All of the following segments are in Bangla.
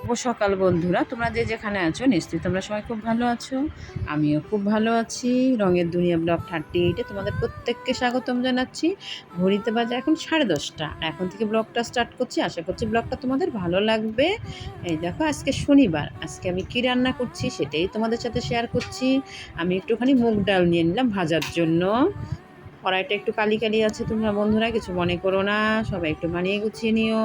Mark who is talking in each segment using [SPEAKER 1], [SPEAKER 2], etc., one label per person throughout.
[SPEAKER 1] শুভ সকাল বন্ধুরা। তোমরা যে যেখানে আছো, নিশ্চয়ই তোমরা সবাই খুব ভালো আছো। আমিও খুব ভালো আছি। রঙের দুনিয়া ব্লগ থার্টি এইটে তোমাদের প্রত্যেককে স্বাগতম জানাচ্ছি। ঘড়িতে বাজে এখন সাড়ে দশটা। এখন থেকে ব্লগটা স্টার্ট করছি। আশা করছি ব্লগটা তোমাদের ভালো লাগবে। এই দেখো, আজকে শনিবার। আজকে আমি কী রান্না করছি সেটাই তোমাদের সাথে শেয়ার করছি। আমি একটুখানি মুগ ডাল নিয়ে নিলাম ভাজার জন্য। কড়াইটা একটু কালি কালি আছে তোমরা বন্ধুরা, কিছু মনে করো না। সবাই একটু বানিয়ে গুছিয়ে নিও।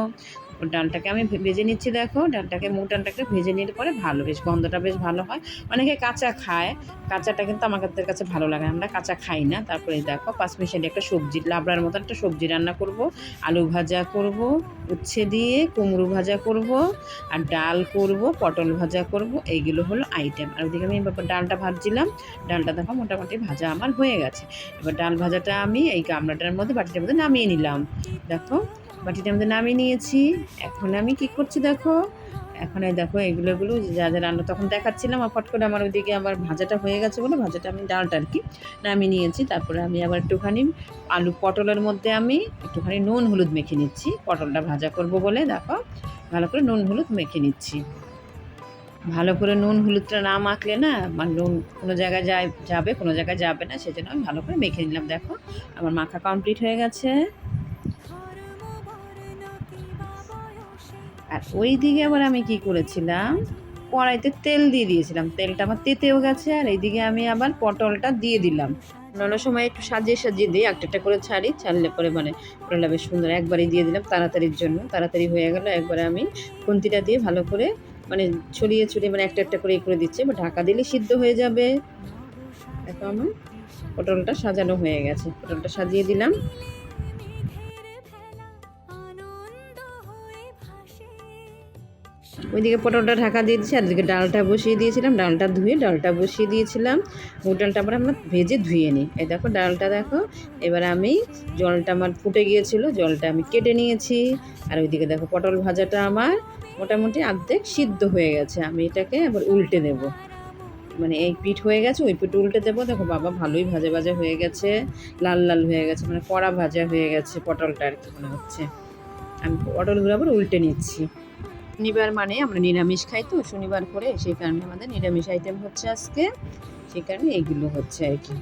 [SPEAKER 1] ও ডালটাকে আমি ভেজে নিচ্ছি, দেখো। ডালটাকে, মুগ ডালটাকে ভেজে নিলে পরে ভালো, বেশ গন্ধটা বেশ ভালো হয়। অনেকে কাঁচা খায়। কাঁচাটা কিন্তু আমাদের কাছে ভালো লাগে। আমরা কাঁচা খাই না। তারপরে দেখো পাঁচ মিশালি একটা সবজি, লাবড়ার মতো একটা সবজি রান্না করব। আলু ভাজা করব, উচ্ছে দিয়ে কুমড়ো ভাজা করব, আর ডাল করব, পটল ভাজা করব, এইগুলো হলো আইটেম আর ওদিকে আমি ডালটা ভাজছিলাম। ডালটা দেখো, মোটামুটি ভাজা আমার হয়ে গেছে। এবার ডাল ভাজাটা আমি এই গামলাটার মধ্যে, বাটিটার মধ্যে নামিয়ে নিলাম। দেখো বাটিটার মধ্যে নামিয়ে নিয়েছি। এখন আমি কি করছি দেখো? এখন এই দেখো এগুলো এগুলো যা যা রান্না তখন দেখাচ্ছিলাম আর ফট করে আমার ওইদিকে আমার ভাজাটা হয়ে গেছে বলে ভাজাটা আমি ডালটা আর কি নামিয়ে নিয়েছি। তারপরে আমি আবার একটুখানি আলু পটলের মধ্যে আমি একটুখানি নুন, হলুদ মেখে নিচ্ছি। পটলটা ভাজা করব বলে দেখো, ভালো করে নুন, হলুদ মেখে নিচ্ছি। ভালো করে নুন, হলুদটা না মাখলে না মানে নুন কোনো জায়গায় যায়, যাবে, কোনো জায়গায় যাবে না। সেজন্য আমি ভালো করে মেখে নিলাম। দেখো, আমার মাখা কমপ্লিট হয়ে গেছে। আর ওই দিকে আবার আমি কি করেছিলাম? কড়াইতে তেল দিয়ে দিয়েছিলাম। তেলটা আমার তেতেও গেছে আর এইদিকে আমি আবার পটলটা দিয়ে দিলাম। অন্য সময় একটু সাজিয়ে সাজিয়ে দিই, একটা একটা করে ছাড়ি, ছাড়লে পরে মানে পটলটা বেশ সুন্দর একবারই দিয়ে দিলাম তাড়াতাড়ির জন্য। তাড়াতাড়ি হয়ে গেল, একবারে আমি খুন্তিটা দিয়ে ভালো করে মানে ছড়িয়ে ছড়িয়ে মানে একটা একটা করে ই করে দিচ্ছে। এবার ঢাকা দিলে সিদ্ধ হয়ে যাবে। দেখো আমার পটলটা সাজানো হয়ে গেছে। পটলটা সাজিয়ে দিলাম। ওইদিকে পটলটা ঢাকা দিয়ে দিয়েছি, আর এদিকে ডালটা বসিয়ে দিয়েছিলাম। ডালটা ধুয়ে ডালটা বসিয়ে দিয়েছিলাম। মুগ ডালটা আবার আমরা ভেজে ধুয়ে নিই। এই দেখো ডালটা দেখো, এবার আমি জলটা আমার ফুটে গিয়েছিল, জলটা আমি কেটে নিয়েছি। আর ওইদিকে দেখো পটল ভাজাটা আমার মোটামুটি অর্ধেক সিদ্ধ হয়ে গেছে। আমি এটাকে আবার উল্টে দেব। মানে এই পিঠ হয়ে গেছে, ওই পিঠ উল্টে দেবো। দেখো বাবা ভালোই ভাজা ভাজা হয়ে গেছে, লাল লাল হয়ে গেছে মানে কড়া ভাজা হয়ে গেছে পটলটা আর কি মনে হচ্ছে। আমি পটলগুলো আবার উল্টে নিচ্ছি। শনিবার মানে আমরা নিরামিষ খাই তো, শনিবার করে সেই কারণে আমাদের নিরামিষ আইটেম হচ্ছে আজকে। সেই কারণে এইগুলো হচ্ছে আর কি।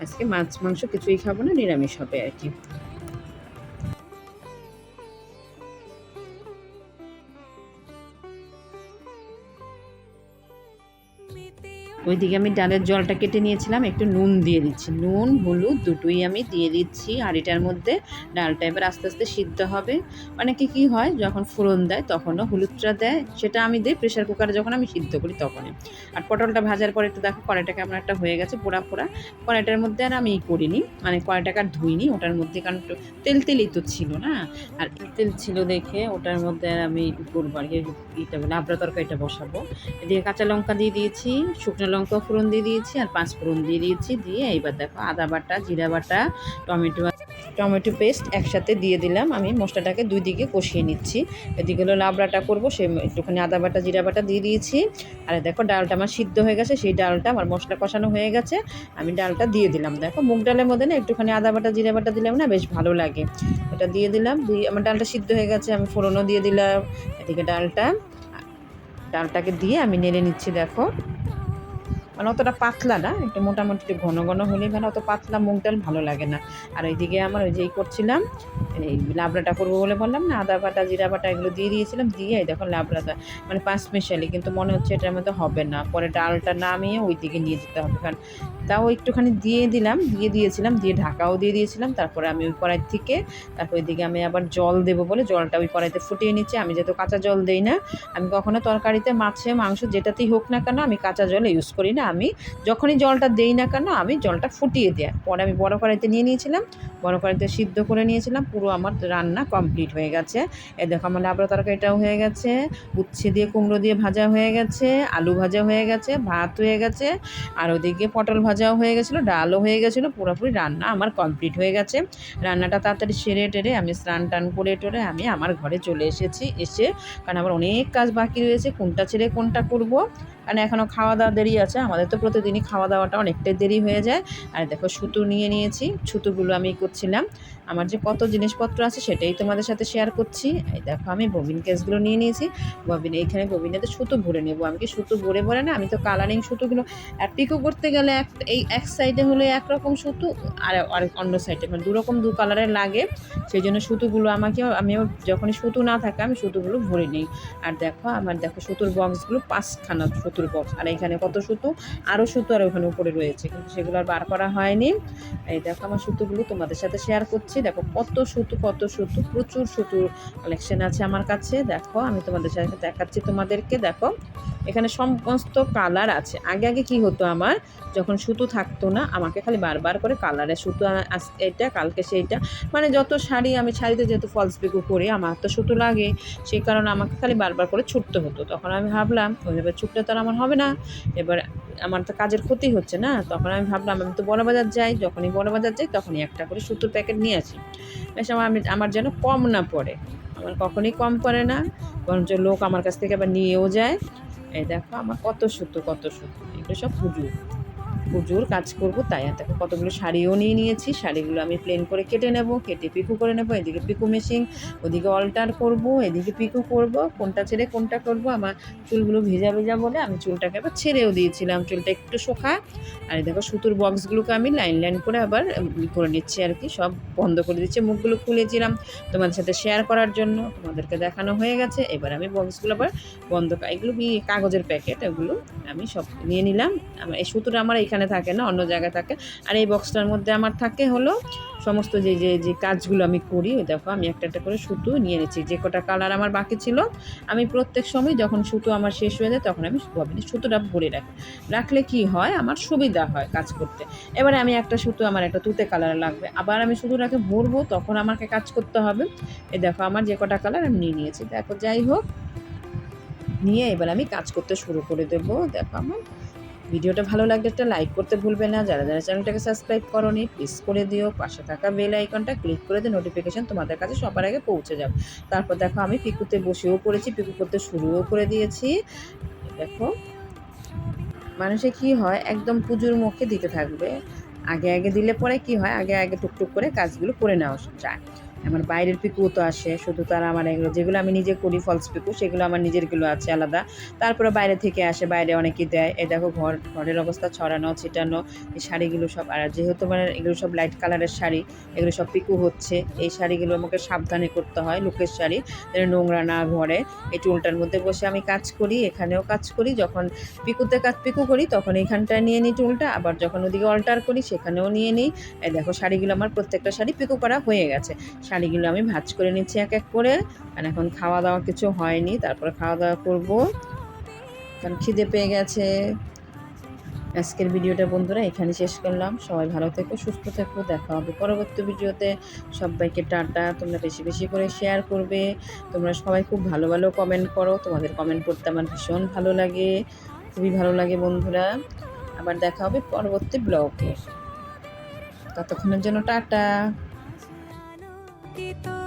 [SPEAKER 1] আজকে মাছ, মাংস কিছুই খাব না, নিরামিষ হবে আর কি। ওইদিকে আমি ডালের জলটা কেটে নিয়েছিলাম, একটু নুন দিয়ে দিচ্ছি। নুন, হলুদ দুটোই আমি দিয়ে দিচ্ছি হাঁড়িটার মধ্যে ডালটা এবার আস্তে আস্তে সিদ্ধ হবে। অনেকে কি হয়, যখন ফোড়ন দেয় তখনও হলুদটা দেয়, সেটা আমি দিই প্রেশার কুকারে যখন আমি সিদ্ধ করি তখনই। আর পটলটা ভাজার পরে একটু দেখো কড়াইটা কেমন একটা হয়ে গেছে, পোড়া পোড়া। কড়াইটার মধ্যে আর আমি করিনি মানে কড়াইটাকে আর ধুইনি, ওটার মধ্যে কারণ একটু তেল তেলই তো ছিল না। আর তেল ছিল দেখে ওটার মধ্যে আর আমি করব আর কি ইটা লাবড়া তরকারিটা বসাবো। এদিকে কাঁচা লঙ্কা দিয়ে দিয়েছি, শুকনো লঙ্কা ফোড়ন দিয়ে দিয়েছি আর পাঁচ ফোড়ন দিয়ে দিয়েছি, দিয়ে এইবার দেখো আদা বাটা, জিরা বাটা, টমেটো টমেটো পেস্ট একসাথে দিয়ে দিলাম। আমি মশলাটাকে দুই দিকে কষিয়ে নিচ্ছি। এদিকে হলো লাবড়াটা করব, সে একটুখানি আদা বাটা, জিরা বাটা দিয়ে দিয়েছি। আর দেখো ডালটা আমার সিদ্ধ হয়ে গেছে, সেই ডালটা আমার মশলা কষানো হয়ে গেছে। আমি ডালটা দিয়ে দিলাম। দেখো মুগ ডালের মধ্যে না একটুখানি আদা বাটা, জিরা বাটা দিলাম না বেশ ভালো লাগে। এটা দিয়ে দিলাম। দিয়ে আমার ডালটা সিদ্ধ হয়ে গেছে, আমি ফোড়নও দিয়ে দিলাম এদিকে ডালটা। ডালটাকে দিয়ে আমি নেড়ে নিচ্ছি, দেখো। মানে অতটা পাতলা না, একটু মোটামুটি একটু ঘন ঘন হলে মানে অত পাতলা মুগ ডাল ভালো লাগে না। আর ওইদিকে আমার ওই যেই করছিলাম এই লাবড়াটা করব বলে বললাম না, আদা বাটা, জিরা বাটা এগুলো দিয়ে দিয়েছিলাম, দিয়ে দেখো লাবড়াটা মানে পাঁচ মিশালি, কিন্তু মনে হচ্ছে এটার মধ্যে হবে না। পরে ডালটা নামিয়ে ওই দিকে নিয়ে যেতে হবে, কারণ তাও একটুখানি দিয়ে দিলাম, দিয়ে দিয়েছিলাম, দিয়ে ঢাকাও দিয়ে দিয়েছিলাম, তারপরে আমি ওই কড়াই থেকে, তারপর ওইদিকে আমি আবার জল দেবো বলে জলটা ওই কড়াইতে ফুটিয়ে নিচ্ছি। আমি যেহেতু কাঁচা জল দেই না, আমি কখনো তরকারিতে মাছে, মাংস যেটাতেই হোক না কেন আমি কাঁচা জল ইউজ করি না আমি যখনই জলটা দেই না কেন, আমি জলটা ফুটিয়ে দেয় পরে আমি বড় কড়াইতে নিয়ে নিয়েছিলাম, বড় কড়াইতে সিদ্ধ করে নিয়েছিলাম, পুরো আমার রান্না কমপ্লিট হয়ে গেছে। এ দেখো আমার লাবড়া তরকারিটাও হয়ে গেছে, উচ্ছে দিয়ে কুমড়ো দিয়ে ভাজা হয়ে গেছে, আলু ভাজা হয়ে গেছে, ভাত হয়ে গেছে, আর ওদিকে পটল ভাজাও হয়ে গেছিল, ডালও হয়ে গেছিল, পুরোপুরি রান্না আমার কমপ্লিট হয়ে গেছে। রান্নাটা তাড়াতাড়ি সেরে টেরে আমি স্নান টান করে টোরে আমি আমার ঘরে চলে এসেছি, এসে কারণ আমার অনেক কাজ বাকি রয়েছে, কোনটা ছেড়ে কোনটা করব কারণ এখনও খাওয়া দাওয়া দেরি আছে, আমাদের তো প্রতিদিনই খাওয়া দাওয়াটা অনেকটাই দেরি হয়ে যায়। আর দেখো, সুতো নিয়ে নিয়েছি, সুতোগুলো আমি করছিলাম। আমার যে কত জিনিসপত্র আছে সেটাই তোমাদের সাথে শেয়ার করছি। এই দেখো, আমি ববিন কেসগুলো নিয়ে নিয়েছি। ববিন, এইখানে ববিনেতে সুতো ভরে নেব। আমি কি সুতো ভরে ভরে না? আমি তো কালারিং সুতোগুলো, আর পিকো করতে গেলে এক, এই এক সাইডে হলে একরকম সুতো, আর অন্য সাইডে মানে দুরকম দু কালারের লাগে। সেই জন্য সুতোগুলো আমাকে আমিও যখনই সুতো না থাকে, আমি সুতোগুলো ভরে নিই। আর দেখো, আমার দেখো সুতোর বক্সগুলো পাঁচখানা সুতোর বক্স। আর এখানে কত সুতো? আরও সুতো আর ওখানে উপরে রয়েছে, কিন্তু সেগুলো আর বার করা হয়নি। এই দেখো আমার সুতোগুলো তোমাদের সাথে শেয়ার করছি। দেখো কত সুতো কত সুতো, প্রচুর সুতোর কালেকশন আছে আমার কাছে। দেখো আমি তোমাদের সাথে দেখাচ্ছি তোমাদেরকে। দেখো এখানে সমস্ত কালার আছে। আগে আগে কি হতো আমার? যখন সুতো থাকতো না, আমাকে খালি বারবার করে কালারে সুতো এটা কালকে সেইটা। মানে যত শাড়ি, আমি শাড়িতে যেহেতু ফলস পিকো করি আমার তো সুতো লাগে। সেই কারণে আমাকে খালি বারবার করে ছুটতে হতো। তখন আমি ভাবলাম, ওইভাবে ছুটলে তো আর আমার হবে না। এবার আমার তো কাজের ক্ষতি হচ্ছে না। তখন আমি ভাবলাম, আমি তো বড় বাজার যাই, যখনই বড় বাজার যাই, তখনই একটা করে সুতোর প্যাকেট নিয়ে আসি। বেশ, আমার আমি, আমার যেন কম না পড়ে। আমার কখনই কম পড়ে না। বরঞ্চ লোক আমার কাছ থেকে আবার নিয়েও যায়। এই দেখো, আমার কত সুতো কত সুতো। এগুলো সব পুজোর পুজোর কাজ করব, তাই আর দেখো কতগুলো শাড়িও নিয়ে নিয়েছি। শাড়িগুলো আমি প্লেন করে কেটে নেব, কেটে পিকু করে নেব, এদিকে পিকু মেশিন ওদিকে অল্টার করব, এদিকে পিকু করব, কোনটা ছেড়ে কোনটা করব, আমার চুলগুলো ভেজা ভেজা বলে আমি চুলটাকে আবার ছেড়েও দিয়েছিলাম, চুলটা একটু শোকা। আর এই দেখো সুতোর বক্সগুলোকে আমি লাইন লাইন করে আবার করে নিচ্ছি আর কি, সব বন্ধ করে দিচ্ছি, মুখগুলো খুলেছিলাম তোমাদের সাথে শেয়ার করার জন্য, তোমাদেরকে দেখানো হয়ে গেছে। এবার আমি বক্সগুলো আবার বন্ধ এগুলো কাগজের প্যাকেট এগুলো আমি সব নিয়ে নিলাম। এই সুতোটা আমার এখানে থাকে না, অন্য জায়গায় থাকে। আর এই বক্সটার মধ্যে আমার থাকে হলো সমস্ত যে যে যে কাজগুলো আমি করি, ওই দেখো আমি একটা একটা করে সুতো নিয়ে নিচ্ছি। যে কটা কালার আমার বাকি ছিল, আমি প্রত্যেক সময় যখন সুতো আমার শেষ হয়ে যায় তখন আমি ববিনে সুতোটা ভরে রাখি। রাখলে কি হয়? আমার সুবিধা হয় কাজ করতে। এবারে আমি একটা সুতো, আমার একটা তুতে কালার লাগবে। আবার আমি সুতোটাকে ভরবো, তখন আমাকে কাজ করতে হবে। এ দেখো আমার যে কটা কালার আমি নিয়ে নিয়েছি। দেখো যাই হোক, নিয়ে এবার আমি কাজ করতে শুরু করে দেবো। দেখো আমার ভিডিওটা ভালো লাগলে একটা লাইক করতে ভুলবে না। যারা যারা চ্যানেলটাকে সাবস্ক্রাইব করনি প্লিজ করে দিও। পাশে থাকা বেল আইকনটা ক্লিক করে দিয়ে নোটিফিকেশন তোমাদের কাছে সবার আগে পৌঁছে যাবে। তারপর দেখো, আমি পিকুতে বসেও পড়েছি। পিকু করতে শুরুও করে দিয়েছি। দেখো মানুষে কি হয়? একদম পুজোর মুখে দিতে থাকবে। আগে আগে দিলে পরে কি হয়? আগে আগে টুকটুক করে কাজগুলো করে নেওয়া যায়। আমার বাইরের পিকুও তো আসে, শুধু তারা আমার এগুলো, যেগুলো আমি নিজে করি ফলস পিকু, সেগুলো আমার নিজেরগুলো আছে আলাদা। তারপরে বাইরে থেকে আসে, বাইরে অনেকেই দেয় এ দেখো ঘর, ঘরের অবস্থা ছড়ানো, ছিটানো, এই শাড়িগুলো সব, আর যেহেতু মানে এগুলো সব লাইট কালারের শাড়ি, এগুলো সব পিকু হচ্ছে, এই শাড়িগুলো আমাকে সাবধানে করতে হয়, লোকের শাড়ি, যেন নোংরা না ঘরে। এই টুলটার মধ্যে বসে আমি কাজ করি, এখানেও কাজ করি, যখন পিকুতে কাজ, পিকু করি, তখন এইখানটায় নিয়ে নিই টুলটা আবার যখন ওদিকে অল্টার করি, সেখানেও নিয়ে নিই। দেখো শাড়িগুলো আমার প্রত্যেকটা শাড়ি পিকু করা হয়ে গেছে। শাড়িগুলো আমি ভাজ করে নিচ্ছি এক এক করে। আর এখন খাওয়া দাওয়া কিছু হয়নি, তারপরে খাওয়া দাওয়া করব। কারণ খিদে পেয়ে গেছে। আজকের ভিডিওটা বন্ধুরা এখানে শেষ করলাম। সবাই ভালো থেকো, সুস্থ থেকো। দেখা হবে পরবর্তী ভিডিওতে। সবাইকে টাটা। তোমরা বেশি বেশি করে শেয়ার করবে। তোমরা সবাই খুব ভালো ভালো কমেন্ট করো। তোমাদের কমেন্ট করতে আমার ভীষণ ভালো লাগে। খুবই ভালো লাগে বন্ধুরা। আবার দেখা হবে পরবর্তী ব্লগে ততক্ষণের জন্য টাটা।
[SPEAKER 2] poquito